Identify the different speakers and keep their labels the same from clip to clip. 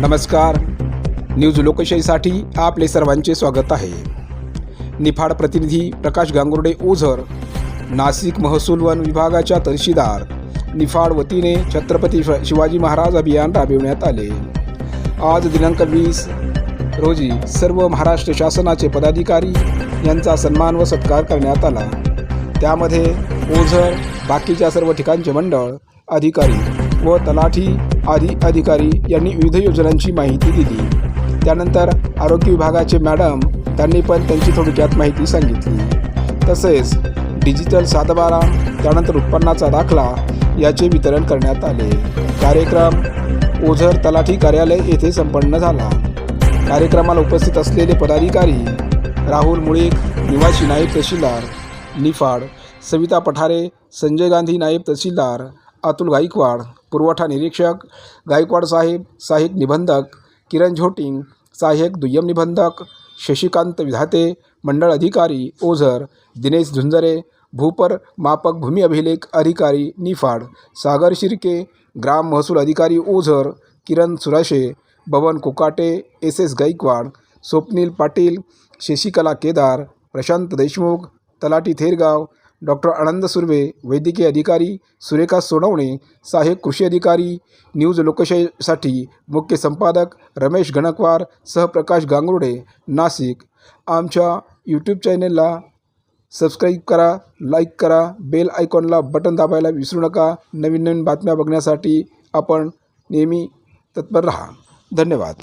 Speaker 1: नमस्कार. न्यूज लोकशाहीसाठी आपले सर्वांचे स्वागत आहे. निफाड प्रतिनिधी प्रकाश गांगुर्डे ओझर नाशिक महसूल वन विभागाच्या तहसीलदार निफाड वतीने छत्रपती शिवाजी महाराज अभियान राबविण्यात आले. आज दिनांक वीस रोजी सर्व महाराष्ट्र शासनाचे पदाधिकारी यांचा सन्मान व सत्कार करण्यात आला. त्यामध्ये ओझर बाकीच्या सर्व ठिकाणचे मंडळ अधिकारी व तलाठी आदी अधिकारी यांनी विविध योजनांची माहिती दिली. त्यानंतर आरोग्य विभागाचे मॅडम त्यांनी पण त्यांची थोडक्यात माहिती सांगितली. तसेच डिजिटल सातबारा त्यानंतर उत्पन्नाचा दाखला याचे वितरण करण्यात आले. कार्यक्रम ओझर तलाठी कार्यालय येथे संपन्न झाला. कार्यक्रमाला उपस्थित असलेले पदाधिकारी राहुल मुळीक निवासी नायब तहसीलदार निफाड सविता पठारे संजय गांधी नायब तहसीलदार अतुल गायकवाड पुरवठा निरीक्षक गायकवाड साहेब सहाय्यक निबंधक किरण झोटिंग सहाय्यक दुय्यम निबंधक शशिकांत विधाते मंडळ अधिकारी ओझर दिनेश झुंजरे भूपर मापक भूमी अभिलेख अधिकारी निफाड सागर शिर्के ग्राम महसूल अधिकारी ओझर किरण सुराशे बबन कुकाटे एस एस गायकवाड स्वप्नील पाटील शशिकला केदार प्रशांत देशमुख तलाटी थेरगाव डॉक्टर आनंद सुर्वे वैद्यकीय अधिकारी सुरेखा सोनवणे सहाय्यक कृषी अधिकारी न्यूज लोकशाहीसाठी मुख्य संपादक रमेश गणकवार सहप्रकाश गांगुर्डे नाशिक. आमच्या यूट्यूब चॅनेलला सबस्क्राईब करा लाईक करा बेल आयकॉनला बटन दाबायला विसरू नका. नवीन नवीन बातम्या बघण्यासाठी आपण नेहमी तत्पर राहा. धन्यवाद.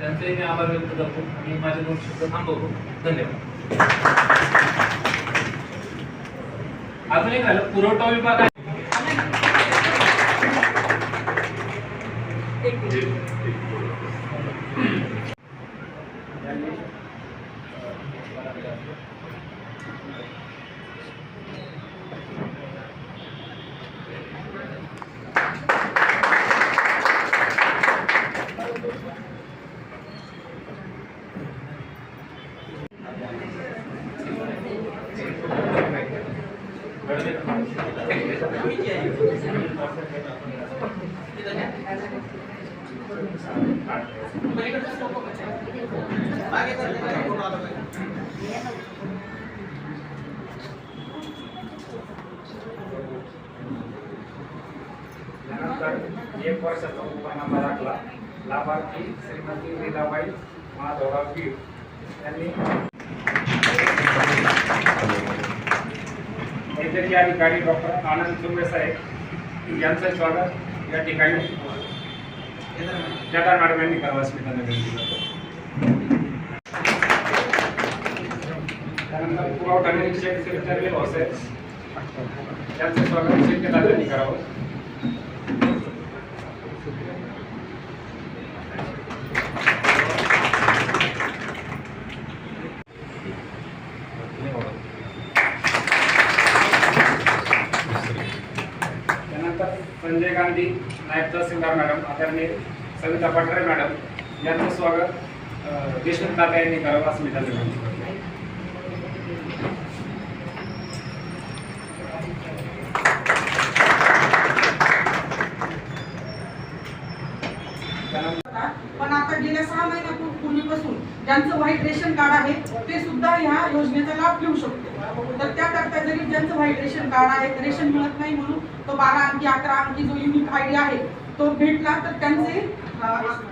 Speaker 2: त्यांचंही मी आभार व्यक्त करतो आणि माझे दोन शब्द थांबवतो. धन्यवाद. अजून एक झालं पुरवठा विभाग आहे.
Speaker 3: एक वर्षाचा उपनामा दाखला लाभार्थी श्रीमती लीलाबाई माधवराव बीड यांनी वैद्यकीय अधिकारी डॉक्टर आनंद चुंबे साहेब यांचं स्वागत या ठिकाणी. केदार मॅडम यांनी करावं असं मी त्यांना विनंती करतो त्यानंतर पुरवठा निरीक्षक श्री चर्वे भाऊसाहेब यांचं स्वागत श्री केदार करावं त्यानंतर संजय गांधी नायब तहसीलदार मॅडम आदरणीय सविता पटरे मॅडम यांचं स्वागत देशमुख दादा यांनी करावं असं मी त्यांना विनंती करतो.
Speaker 4: पण आता गेल्या सहा महिन्यापूर्वी महिन्यापूर्वीपासून ज्यांचं व्हाईट रेशन कार्ड आहे ते सुद्धा ह्या योजनेचा लाभ घेऊ शकतो. तर त्याकरता जरी ज्यांचं व्हाईट रेशन कार्ड आहे रेशन मिळत नाही म्हणून तो बारा अंकी अकरा अंकी जो युनिक आय डी आहे तो भेटला तर त्यांचे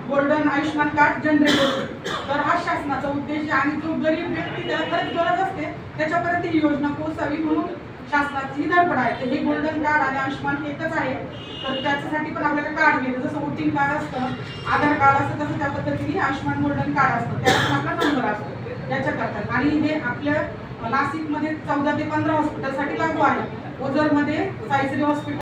Speaker 4: गोल्डन आयुष्यमान कार्ड जनरेट होते. तर हा शासनाचा उद्देश आणि जो गरीब व्यक्ती त्याला खरंच गरज असते त्याच्यापर्यंत ही योजना पोहोचावी म्हणून शासनाची धडपड आहे. तर हे गोल्डन कार्ड आणि आयुष्यमान एकच आहे. तर त्याच्यासाठी पण आपल्याला कार्ड मिळतं जसं वोटिंग कार्ड असतं आधार कार्ड असतं तसं त्या पद्धतीने आयुष्यमान गोल्डन कार्ड असतं. त्यात आपला नंबर असतो. याच्याकरता आणि हे आपल्या नाशिकमध्ये चौदा ते पंधरा हॉस्पिटलसाठी लागू आहे. ओझरमध्ये साईश्री हॉस्पिटल